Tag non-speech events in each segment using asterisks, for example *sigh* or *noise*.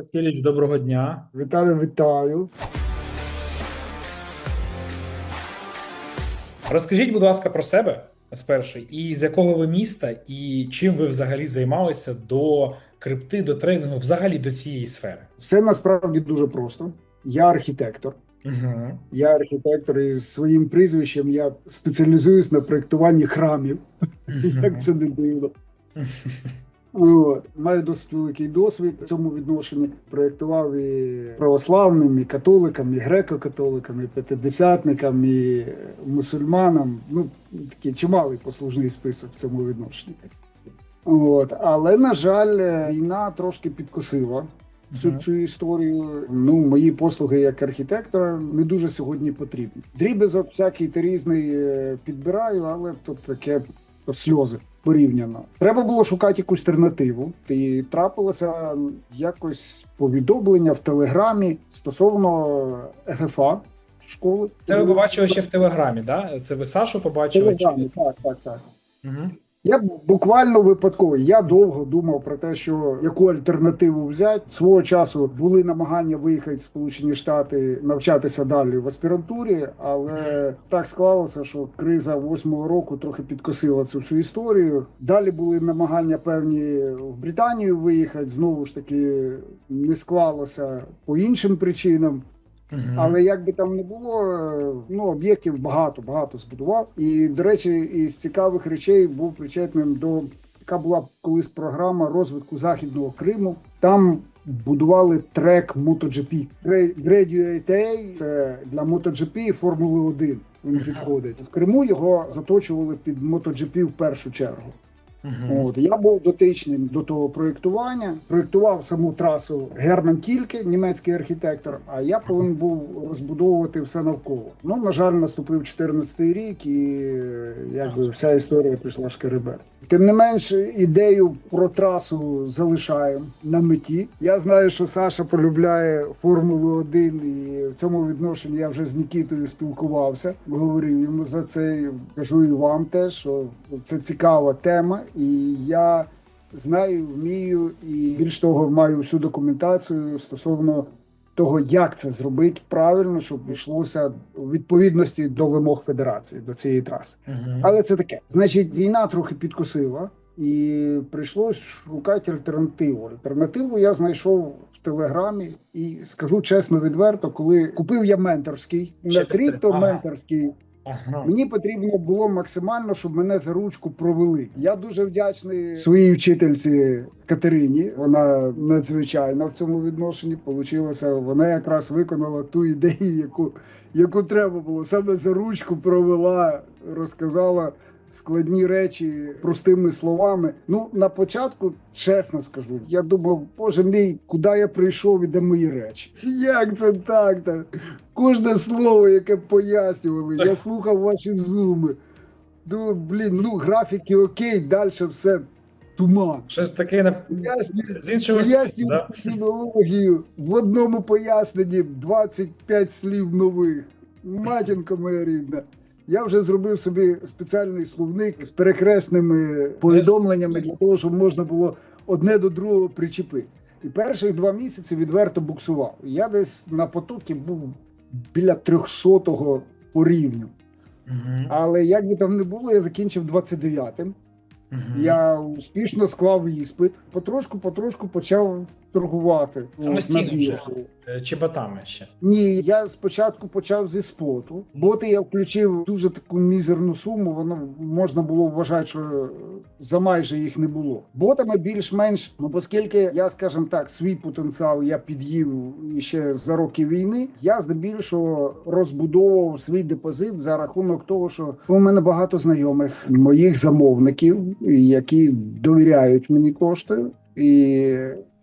Васильович, доброго дня. Вітаю, вітаю. Розкажіть, будь ласка, про себе спершу, і з якого ви міста, і чим ви взагалі займалися до крипти, до трейдингу, взагалі до цієї сфери? Все насправді дуже просто. Я архітектор. Угу. Я архітектор і з своїм прізвищем я спеціалізуюсь на проєктуванні храмів. Як це не дивно. *laughs* От. Маю досить великий досвід в цьому відношенні. Проєктував і православним, і католикам, і греко-католикам, і п'ятидесятникам, і мусульманам. Ну, такий чималий послужний список в цьому відношенні. От. Але, на жаль, війна трошки підкосила всю Мгм. цю історію. Ну, мої послуги як архітектора не дуже сьогодні потрібні. Дрібезок всякий та різний е, підбираю, але тут таке сльози порівняно. Треба було шукати якусь альтернативу. І трапилося якось повідомлення в телеграмі стосовно ГФА школи. Це ви побачили ще в Телеграмі, да? Це ви Сашу побачили? чи- Телеграмі, так, так, так. Мгм. Я буквально випадково. Я довго думав про те, що яку альтернативу взяти. Свого часу були намагання виїхати в Сполучені Штати навчатися далі в аспірантурі, але так склалося, що криза восьмого року трохи підкосила цю всю історію. Далі були намагання певні в Британію виїхати. Знову ж таки не склалося по іншим причинам. Мгм. Але як би там не було, ну об'єктів багато багато збудував. І до речі, із цікавих речей був причетним до така була колись програма розвитку західного Криму. Там будували трек MotoGP. Graduate – це для MotoGP і Формули 1 Він *laughs* підходить в Криму. Його заточували під MotoGP в першу чергу. Мгм. От я був дотичним до того проєктування. Проєктував саму трасу Герман Тільке, німецький архітектор. А я повинен був розбудовувати все навколо. Ну на жаль, наступив 14-й рік, і якби вся історія пішла шкеребет. Тим не менш, ідею про трасу залишаємо на меті. Я знаю, що Саша полюбляє Формулу 1 і в цьому відношенні я вже з Нікітою спілкувався. Говорив йому за це. Кажу і вам теж, що це цікава тема, і я знаю, вмію і більш того, маю всю документацію стосовно того, як це зробити правильно, щоб йшлося у відповідності до вимог федерації до цієї траси. Мгм. Але це таке. Значить, війна трохи підкосила, і прийшлось шукати альтернативу. Альтернативу я знайшов в телеграмі, і скажу чесно, відверто, коли купив я менторський, не ага. менторський. Мені потрібно було максимально, щоб мене за ручку провели. Я дуже вдячний своїй вчительці Катерині. Вона надзвичайна в цьому відношенні. Получилося, вона якраз виконала ту ідею, яку, яку треба було. Саме за ручку провела, розказала складні речі простими словами. Ну на початку, чесно скажу, я думав, боже мій, куди я прийшов і де мої речі? *laughs* Як це так? то Кожне слово, яке пояснювали, я слухав ваші зуми. Ну, блін, ну графіки окей, далі все туман. Щось таке на... З іншого пояснюю да? В одному поясненні 25 слів нових. Матінко моя рідна. Я вже зробив собі спеціальний словник з перехресними повідомленнями для того, щоб можна було одне до другого причепити. І перших два місяці відверто буксував. Я десь на потокі був біля 300-го по рівню. Мгм. Але як би там не було, я закінчив 29-м. Мгм. Я успішно склав іспит, потрошку, потрошку почав торгувати. Самостійно вже? Е, Чи ботами ще? Ні, я спочатку почав зі споту. Боти я включив дуже таку мізерну суму. Воно можна було вважати, що за майже їх не було. Ботами більш-менш, ну оскільки я, скажімо так, свій потенціал я під'їв ще за роки війни. Я здебільшого розбудовував свій депозит за рахунок того, що у мене багато знайомих моїх замовників, які довіряють мені кошти і.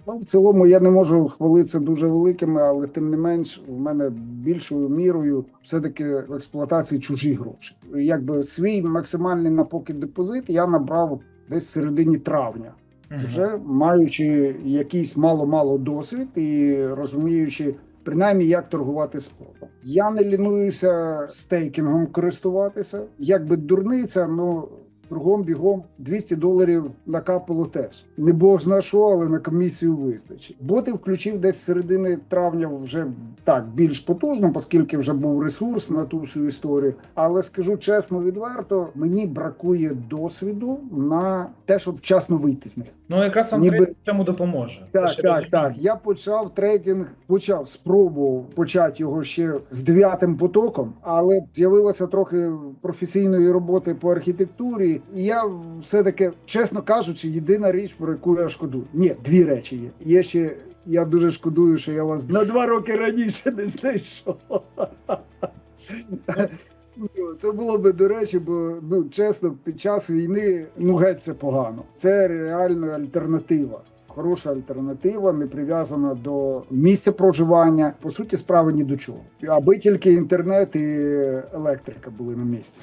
Ну, в цілому я не можу хвалитися дуже великими, але тим не менш, в мене більшою мірою все-таки в експлуатації чужі гроші. Якби свій максимальний на поки депозит я набрав десь в середині травня, Мгм. вже маючи якийсь мало-мало досвід і розуміючи. Принаймні, як торгувати спотом. Я не лінуюся стейкінгом користуватися. Якби дурниця, ну кругом бігом 200 доларів накапало теж. Не бог зна що, але на комісію вистачить. Боти включив десь середини травня вже так більш потужно, оскільки вже був ресурс на ту всю історію. Але скажу чесно, відверто, мені бракує досвіду на те, щоб вчасно вийти з них. Ну якраз вам Ніби- цьому допоможе. Так, так, розуміння. так. Я почав трейдинг, почав спробував почати його ще з дев'ятим потоком, але з'явилося трохи професійної роботи по архітектурі. Я все таки, чесно кажучи, єдина річ, про яку я шкодую. Ні, дві речі є. Є ще. Я дуже шкодую, що я вас на два роки раніше не знайшов. Ну, Це було би до речі, бо ну чесно, під час війни ну геть це погано. Це реально альтернатива. Хороша альтернатива, не прив'язана до місця проживання. По суті, справи ні до чого. Аби тільки інтернет і електрика були на місці.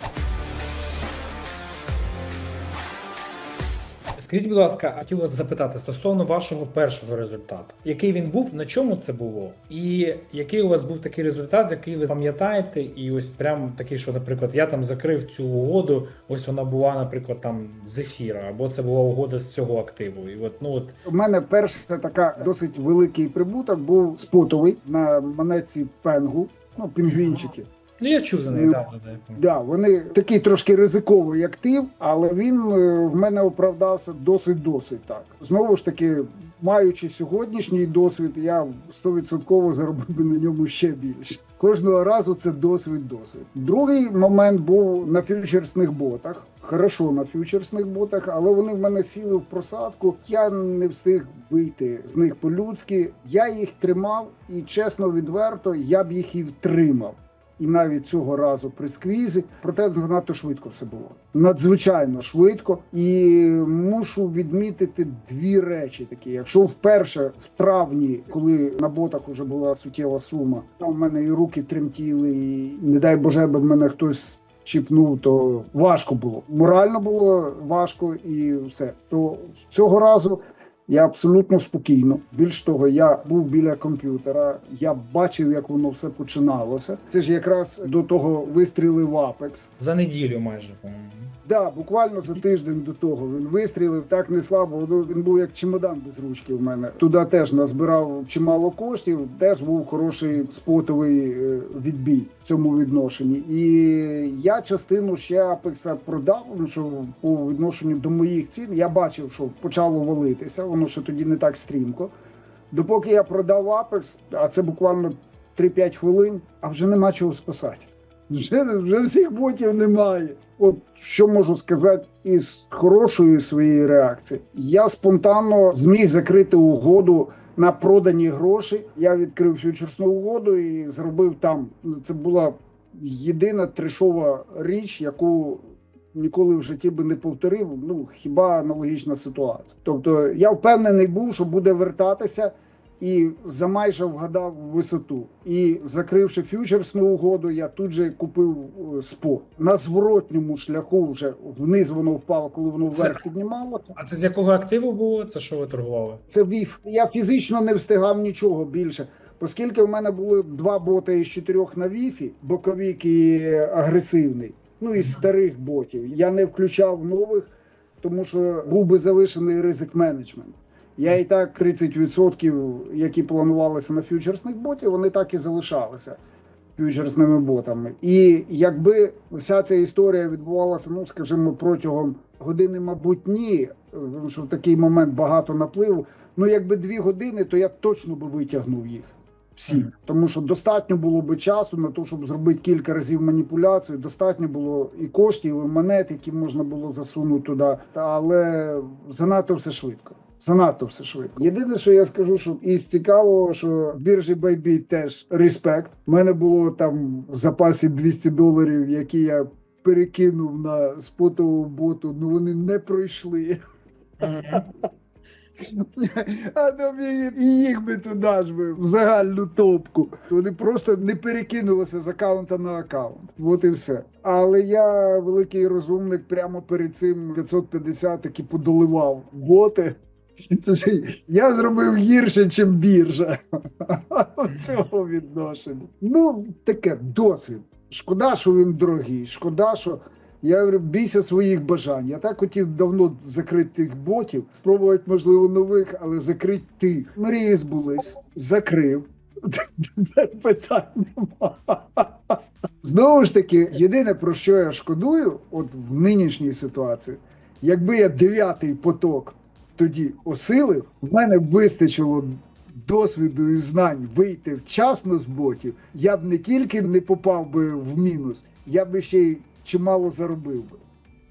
Скажіть, будь ласка, хотів вас запитати стосовно вашого першого результату. Який він був, на чому це було? І який у вас був такий результат, який ви пам'ятаєте, і ось прям такий, що, наприклад, я там закрив цю угоду, ось вона була, наприклад, там з ефіра, або це була угода з цього активу. І от, ну от У мене перша така досить великий прибуток був спотовий на монетці пенгу. Ну, пінгвінчики. Ну я чув за неї, Ну, да, да, да. Да, вони такий трошки ризиковий актив, але він е, в мене оправдався досить досить так. Знову ж таки, маючи сьогоднішній досвід, я 100% заробив би на ньому ще більше. Кожного разу це досвід, досвід. Другий момент був на фьючерсних ботах. Хорошо на фьючерсних ботах, але вони в мене сіли в просадку. Я не встиг вийти з них по-людськи. Я їх тримав, і чесно, відверто, я б їх і втримав і навіть цього разу при сквізі, проте занадто швидко все було. Надзвичайно швидко. І мушу відмітити дві речі такі. Якщо вперше в травні, коли на ботах вже була суттєва сума, там в мене і руки тремтіли, і не дай Боже, аби мене хтось. Чіпнув, то важко було. Морально було важко і все. То цього разу я абсолютно спокійно. Більш того, я був біля комп'ютера, я бачив, як воно все починалося. Це ж якраз до того вистрілив Апекс За неділю майже, по-моєму. Да, буквально за тиждень до того він вистрілив так не слабо. Ну, Він був як чемодан без ручки. В мене туди теж назбирав чимало коштів. Теж був хороший спотовий е, відбій в цьому відношенні. І я частину ще Апекса продав. Ну що по відношенню до моїх цін я бачив, що почало валитися. Воно ще тоді не так стрімко. Допоки я продав Apex, а це буквально 3-5 хвилин, а вже нема чого спасати. Вже, вже всіх ботів немає. От що можу сказати із хорошої своєї реакції. Я спонтанно зміг закрити угоду на продані гроші. Я відкрив фьючерсну угоду і зробив там. Це була єдина трешова річ, яку ніколи в житті би не повторив. Ну хіба аналогічна ситуація. Тобто я впевнений був, що буде вертатися. І за майже вгадав висоту. І закривши фьючерсну угоду, я тут же купив е, спот. На зворотньому шляху вже вниз воно впало, коли воно Це- вверх піднімалося. А це з якого активу було? Це що ви торгували? Це вів. Я фізично не встигав нічого більше. Оскільки в мене були два боти із чотирьох на віфі, боковік і агресивний, ну із старих ботів. Я не включав нових, тому що був би залишений ризик менеджмент. Я і так 30%, які планувалися на фьючерсних ботів, вони так і залишалися фьючерсними ботами. І якби вся ця історія відбувалася, ну скажімо, протягом години, мабуть, ні, тому що в такий момент багато напливу. Ну, якби дві години, то я точно би витягнув їх. Всі, тому що достатньо було би часу на те, щоб зробити кілька разів маніпуляцію. Достатньо було і коштів, і монет, які можна було засунути туди. Але занадто все швидко. Занадто все швидко. Єдине, що я скажу, що із цікавого, що біржі Bybit теж респект. У мене було там в запасі 200 доларів, які я перекинув на спотову боту. Ну вони не пройшли. *laughs* А там і- і їх би туди ж би в загальну топку. Вони просто не перекинулися з аккаунта на аккаунт. От і все. Але я великий розумник прямо перед цим 550 таки подоливав боти. *laughs* Це ж я зробив гірше, ніж біржа *laughs* в цьому відношенні. Ну, таке досвід. Шкода, що він дорогий. Шкода, що Я говорю, бійся своїх бажань. Я так хотів давно закрити тих ботів, спробувати, можливо, нових, але закрити тих. Мрії збулись, закрив. Питань нема. *laughs* Знову ж таки, єдине про що я шкодую, от в нинішній ситуації, якби я дев'ятий поток тоді осилив, в мене вистачило досвіду і знань вийти вчасно з ботів, я б не тільки не попав би в мінус, я би ще й чимало заробив би.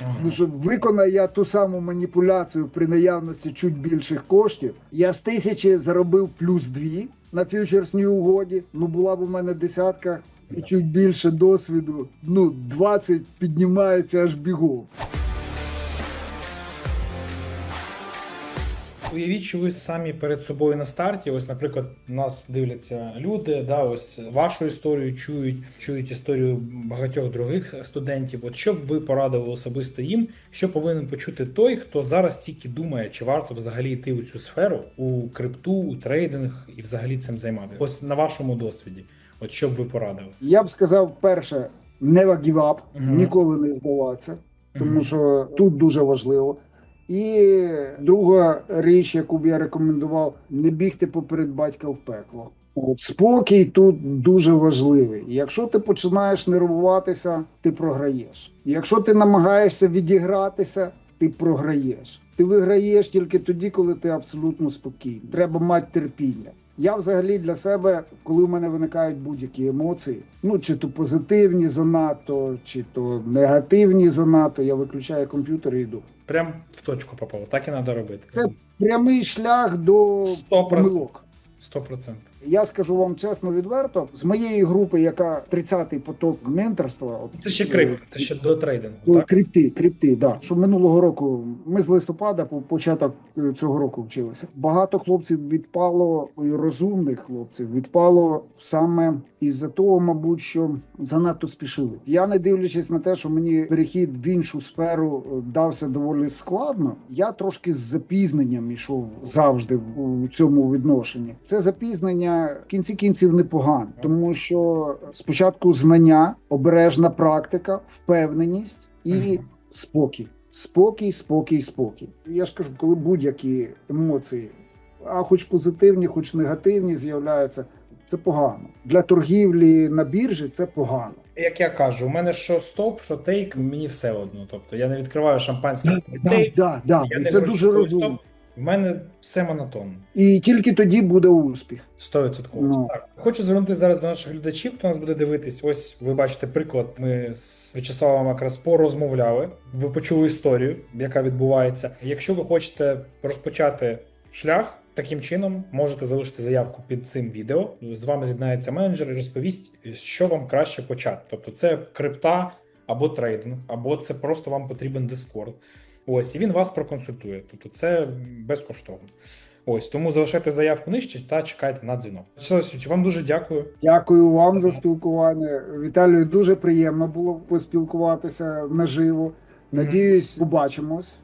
Ага. Ну що виконаю я ту саму маніпуляцію при наявності чуть більших коштів. Я з тисячі заробив плюс дві на фьючерсній угоді. Ну була б у мене десятка і чуть більше досвіду. Ну 20 піднімається аж бігом. Уявіть, що ви самі перед собою на старті. Ось, наприклад, нас дивляться люди, да, ось вашу історію чують, чують історію багатьох других студентів. От що б ви порадили особисто їм, що повинен почути той, хто зараз тільки думає, чи варто взагалі йти у цю сферу, у крипту, у трейдинг і взагалі цим займатися. Ось на вашому досвіді. От що б ви порадили? Я б сказав, перше, never give up, Мгм. ніколи не здаватися, тому Мгм. що тут дуже важливо. І друга річ, яку б я рекомендував, не бігти поперед батька в пекло. От спокій тут дуже важливий. Якщо ти починаєш нервуватися, ти програєш. Якщо ти намагаєшся відігратися, ти програєш. Ти виграєш тільки тоді, коли ти абсолютно спокійний. Треба мати терпіння. Я взагалі для себе, коли в мене виникають будь-які емоції, ну чи то позитивні занадто, чи то негативні занадто, я виключаю комп'ютер і йду. Прям в точку попав. Так і треба робити. Це Прямий шлях до 100%. помилок. 100%. Я скажу вам чесно відверто, з моєї групи, яка 30-й поток менторства, Це ще крипто, це ще до трейдингу. Ну, Так? крипти, крипти, да. Що минулого року ми з листопада по початок е, цього року вчилися. Багато хлопців відпало, і розумних хлопців відпало саме із-за того, мабуть, що занадто спішили. Я не дивлячись на те, що мені перехід в іншу сферу е, дався доволі складно. Я трошки з запізненням йшов завжди в- цьому відношенні. Це запізнення в кінці кінців непогано, тому що спочатку знання, обережна практика, впевненість і спокій. Спокій, спокій, спокій. Я ж кажу, коли будь-які емоції, а хоч позитивні, хоч негативні, з'являються, це погано. Для торгівлі на біржі це погано. Як я кажу, у мене що стоп, що тейк, мені все одно. Тобто я не відкриваю шампанське Да, тейк, да, да. Це дуже розумно. В мене все монотонно. І тільки тоді буде успіх. 100%. Ну. Так. Хочу звернутися зараз до наших глядачів, хто нас буде дивитись. Ось ви бачите приклад. Ми з В'ячеславом якраз порозмовляли. Ви почули історію, яка відбувається. Якщо ви хочете розпочати шлях. Таким чином можете залишити заявку під цим відео. З вами з'єднається менеджер і розповість, що вам краще почати. Тобто, це крипта або трейдинг, або це просто вам потрібен Discord. Ось і він вас проконсультує. Тобто, це безкоштовно. Ось тому залишайте заявку нижче та чекайте на дзвінок. Вам дуже дякую. Дякую вам за спілкування. Віталію, дуже приємно було поспілкуватися наживо. Надіюсь, побачимось.